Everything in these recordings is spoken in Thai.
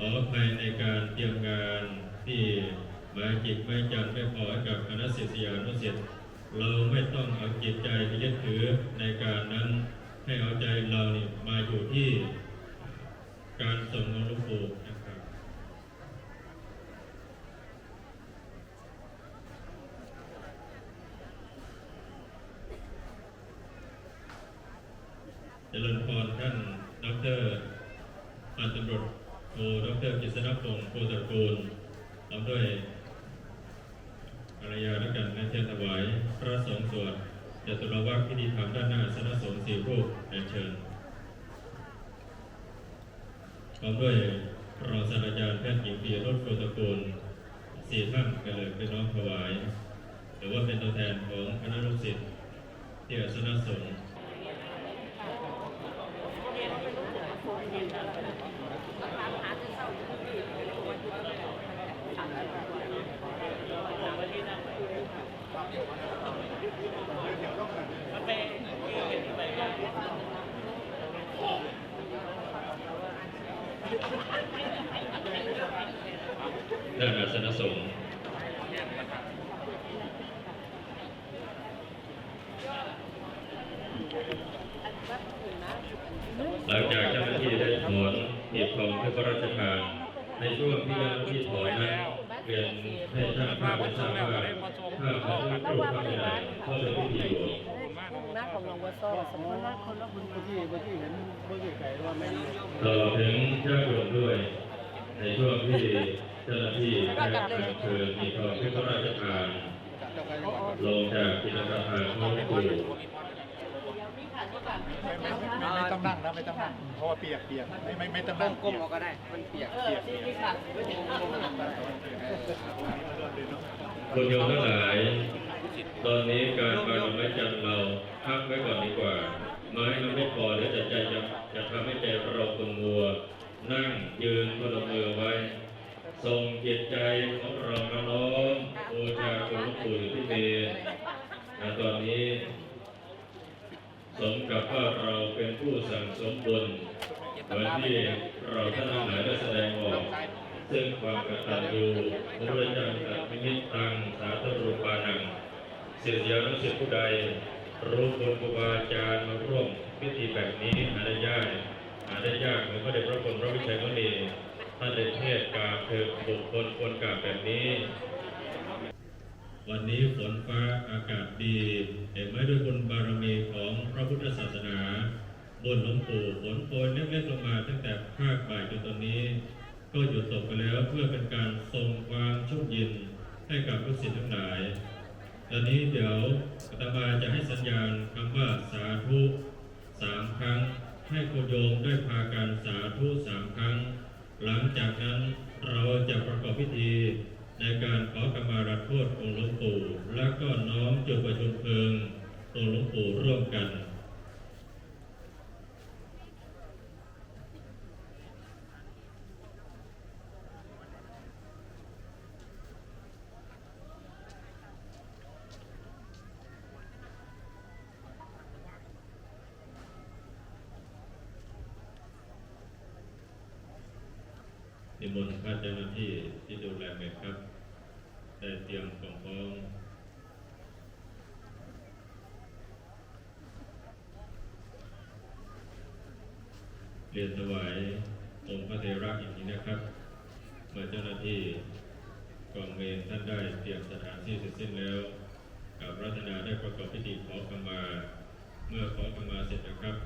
ขออภัยในการเตรียมงานที่หมายจิตไม่จันไม่พอกับคณะศิษยานุศิษย์เราไม่ต้องเอาจิตใจไปยึดถือในการนั้นให้เอาใจเราเนี่ยมาอยู่ที่การส่งของหลวงปู่นะครับเจริญพรท่านดอกเตอรพันตำรวจโท ดอกเตรกฤษณพงศ์โพตระกูลตามด้วยภรรยาและกันในเทศถวายพระสงฆ์สวดจตุรวักพิธีธรรมด้านหน้าสนสงฆ์สี่รูปเรียนเชิญพร้อมด้วยรองศาสตราจารย์แพทย์หญิงปียรถโพตระกูลสี่ท่านกันเลยเป็นน้องถวาย หรือว่าเป็นตัวแทนของคณะลูกศิษย์ที่อาสนสงฆ์ ด้านอาสนสงฆ์หลังจากเจ้าหน้าที่ได้ถอนหีบของที่พระราชทานในช่วงที่เจ้าหน้าที่ถอนนั้นเรียนให้ท่านภาพได้ทราบว่าถ้าเขาไม่ปลูกเข้าไปไหนเข้าจะพิธีอยู่หน้า ของหลวงพ่อโซ่สมมติว่าคนละบุญเมื่อกี้เมื่อกี้เห็นเมื่อกี้ไก่ว่าแม่ตลอดถึงเจ้าโยมด้วย ในช่วงที่เจ้าหน้าที่ได้อัญเชิญหีบของที่พระราชทานเจ้าไก่จังหวัดลงจากจิตรประทานของหลวงปู่ไม่ไม่ไม่ต้องนั่งนะไม่ต้องนั่งเพราะว่าเปียกเปียกไม่ไม่ไม่ต้องนั่งก้มเอาก็ได้มันเปียกเออที่ที่ขาดไม่ถึงคุณโยมทั้งหลาย ตอนนี้การปาดอกไม้จันเราพักไว้ก่อนดีกว่า ไม้เราไม่พอเดี๋ยวจะใจจะจะทำให้ใจเราปวดมัว นั่งยืนพนมมือไว้ ทรงจิตใจของเรานะน้อมบูชาคุณหลวงปู่อยู่ที่เมรุณตอนนี้ สมกับว่าเราเป็นผู้สั่งสมบุญเหมือนที่เราท่านทั้งหลายได้แสดงออกซึ่งความกตัญญูมุรจังตัมิมิตตังสาธุรูปานัง ศิษยานุศิษย์ผู้ใด รู้บุญครูบาอาจารย์มาร่วมพิธีแบบนี้หาได้ยากหาได้ยากเหมือนพระเดชพระคุณพระวิชัยมณีท่านได้เทศกาเถิดบุคคลควรกาบแบบนี้ วันนี้ฝนฟ้าอากาศดี เห็นไหมด้วยบุญบารมีของพระพุทธศาสนาบนหลวงปู่ฝนโปรยเล็กๆลงมาตั้งแต่ภาคบ่ายจนตอนนี้ ก็หยุดตกไปแล้วเพื่อเป็นการส่งความชุ่มเย็นให้กับลูกศิษย์ทั้งหลาย ตอนนี้เดี๋ยวอาตมาจะให้สัญญาณคำว่าสาธุสามครั้ง ให้โคโยมได้พากันสาธุสามครั้ง หลังจากนั้นเราจะประกอบพิธีในการขอกรรมาลโทษองค์หลวงปู่และก็น้อมจุดประชุมเพลิงองค์หลวงปู่ร่วมกัน มนพระเจ้าหน้าที่ที่ดูแลเมดครับ ได้เตรียมของพร้อมเรียนถวายองค์พระเทระอย่างนี้นะครับเมื่อเจ้าหน้าที่กองเวรท่านได้เตรียมสถานที่เสร็จสิ้นแล้วกับรัตนาได้ประกอบพิธีขอขมา เมื่อขอขมาเสร็จนะครับ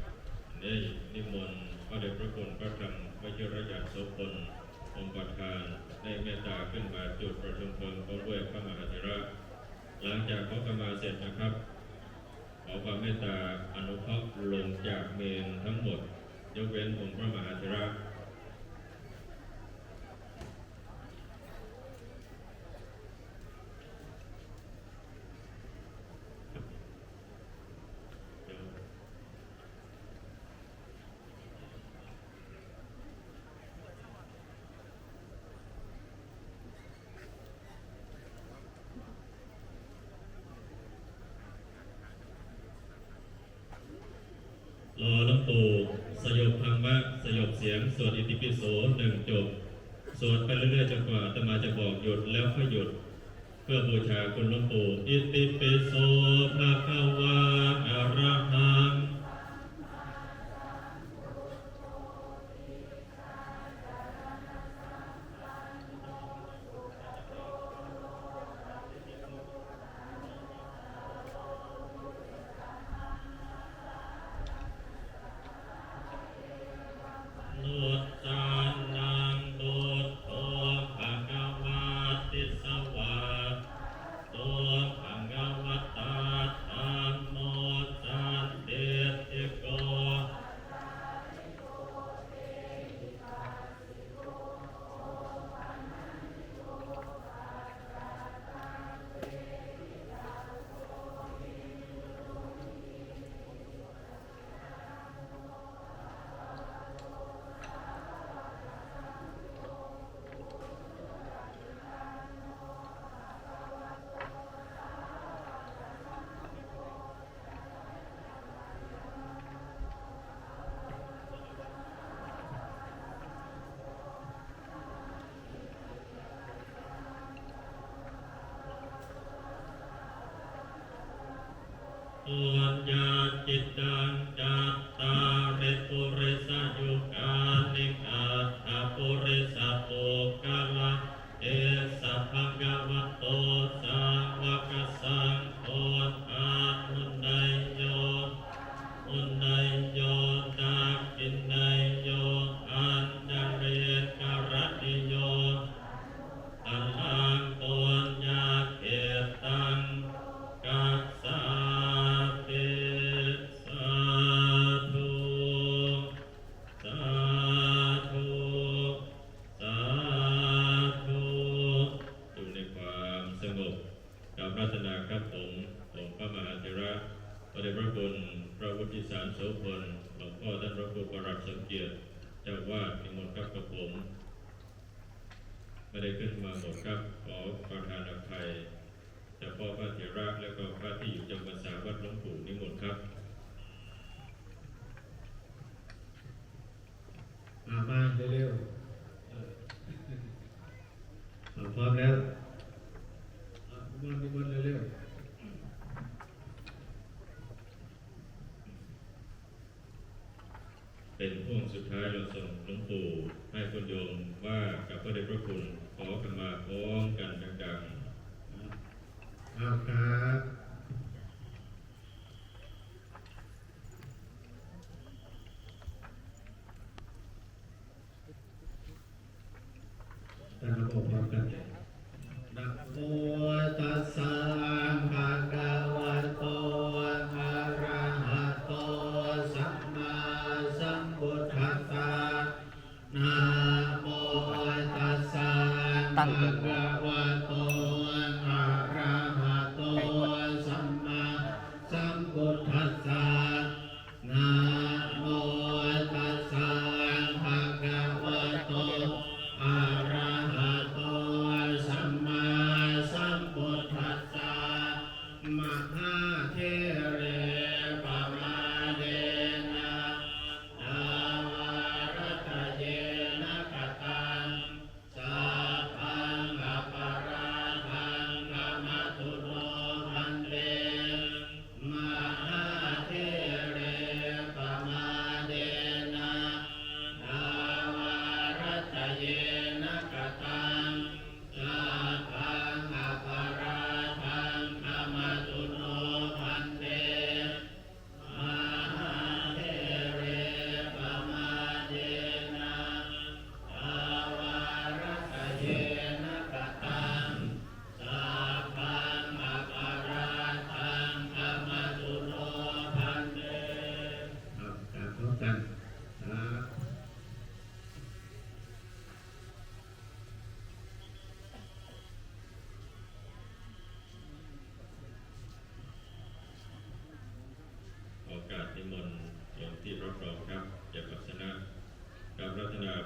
ได้นิมนต์พระเดชพระคุณพระธรรมวชิรยาโสพล องค์ประธานได้เมตตาขึ้นมาจุดประชุมเพลิงพร้อมด้วยพระมหาเถระ หลังจากขอขมาเสร็จนะครับ ขอความเมตตาอนุเคราะห์ลงจากเมนทั้งหมด ยกเว้นองค์พระมหาเถระ รอหลวงปู่ สวดอิติปิโสหนึ่งจบ สวดไปเรื่อยๆจนกว่าอาตมาจะบอกหยุดแล้วค่อยหยุด เพื่อบูชาคุณหลวงปู่อิติปิโสภะคะวะอะระหังาจิ ห่วงสุดท้ายเราส่งหลวงปู่ให้คุณโยมว่ากับพระเดชพระคุณขอขมาพร้อมกันดังๆอาครับตั้งระบบพร้อมกัน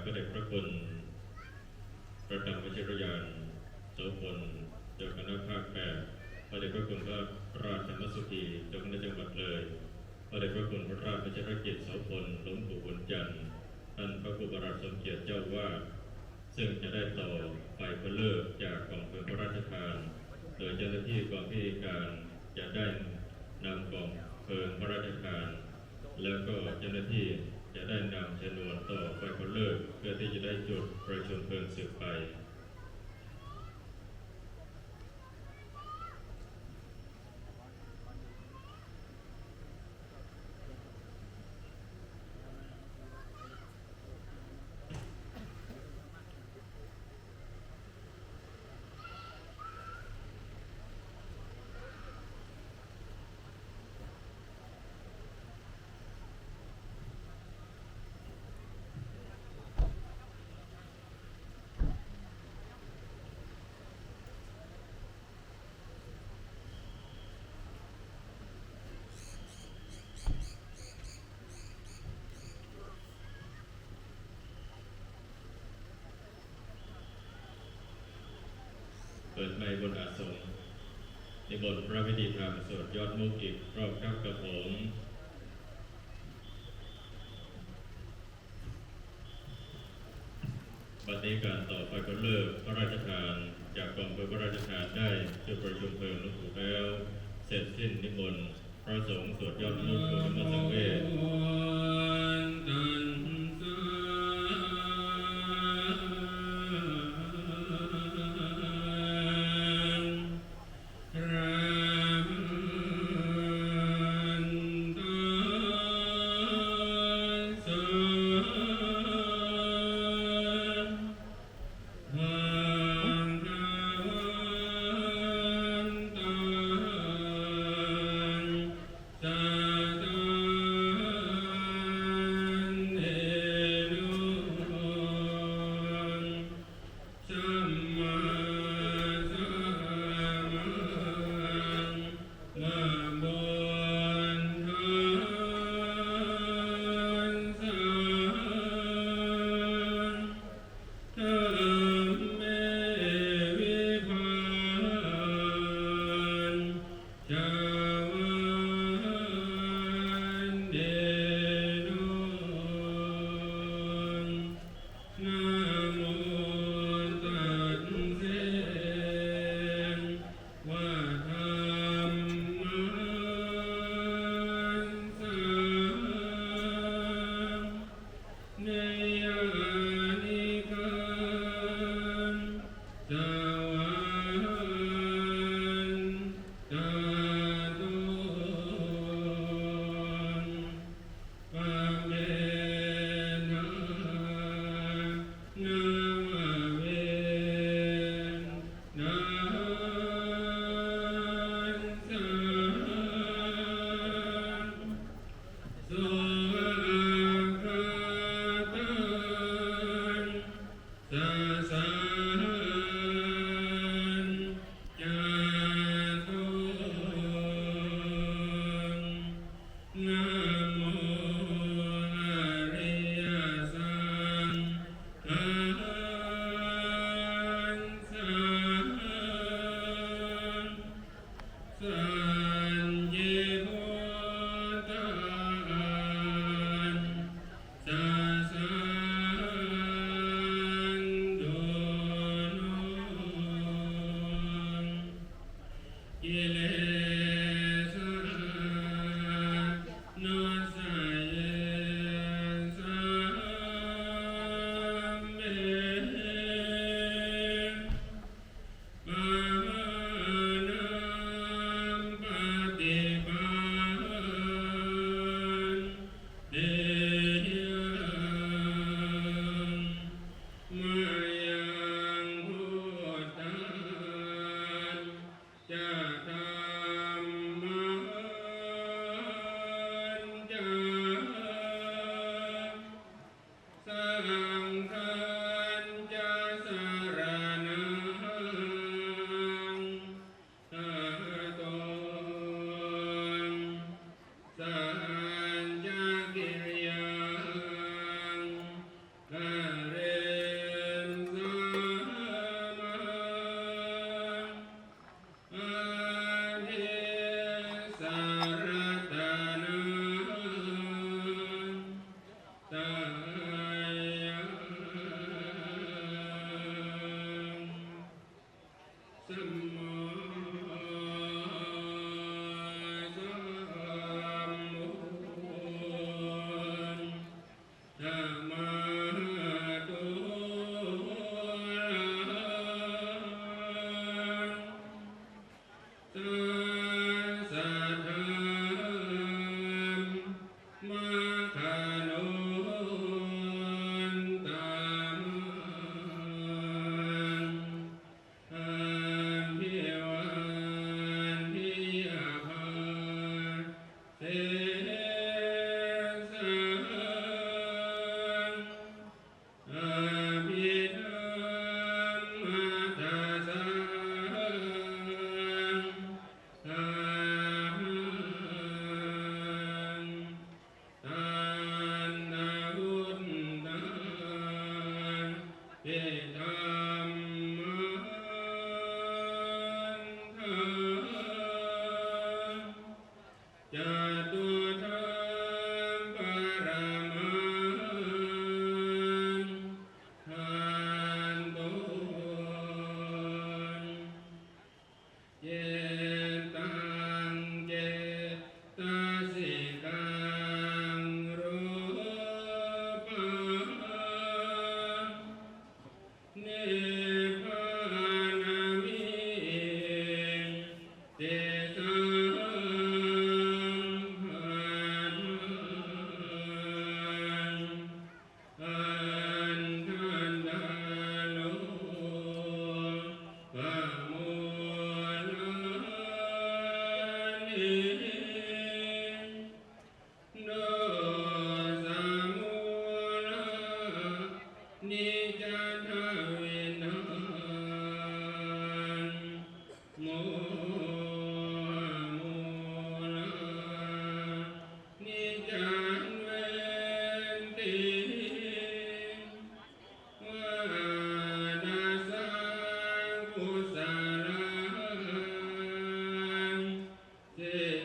พระเดชพระคุณพระธรรมวชิรยานโสพลเจ้าคณะภาคแปดพระเดชพระคุณพระราชธรรมสุธีเจ้าคณะจังหวัดเลยพระเดชพระคุณพระราชวชิรกิจโสพลหลวงปู่บุญจันทร์ท่านพระครูบาราชสมเกียรติเจ้าว่าซึ่งจะได้ต่อไฟเพื่อเลิกจากกองเพลิงพระราชทานโดยเจ้าหน้าที่กองพิธีการจะได้นำกองเพลิงพระราชทาน แล้วก็เจ้าหน้าที่ จะได้นำชนวนต่อไฟเพื่อเลิกเพื่อที่จะได้จุดประชุมเพลิงสืบไป บนอาสงในบทพระพิธีธรรมสวดยอดมุกอีกรอบครับกับผมบัดนี้การต่อไปก็เลิกพระราชทานจากกองเพลพระราชทานได้จุดประชุมเพลิงลวงปู่แล้ว เสร็จสิ้นนิมนต์พระสงฆ์สวดยอดมุกของธรรมสังเวช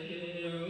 Yeah.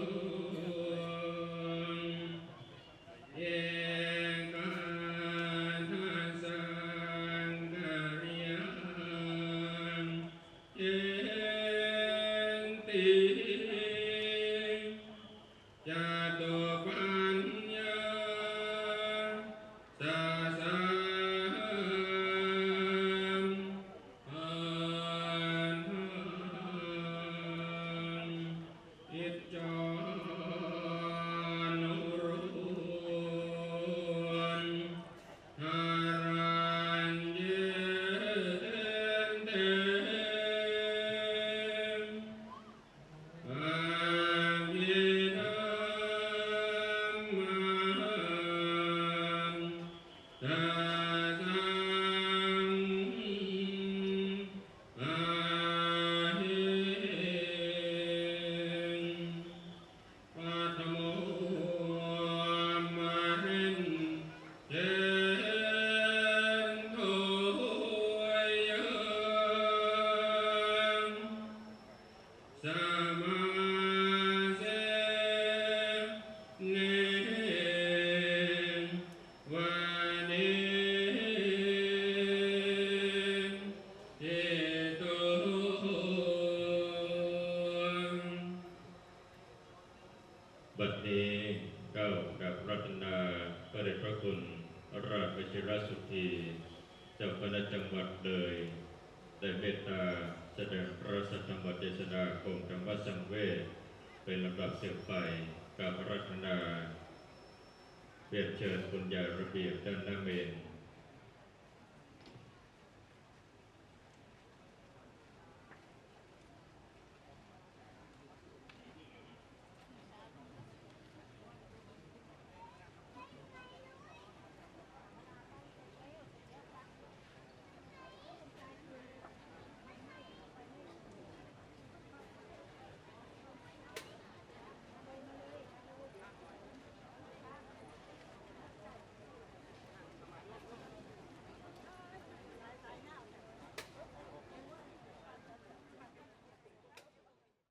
เบียบเจ้านักเรียน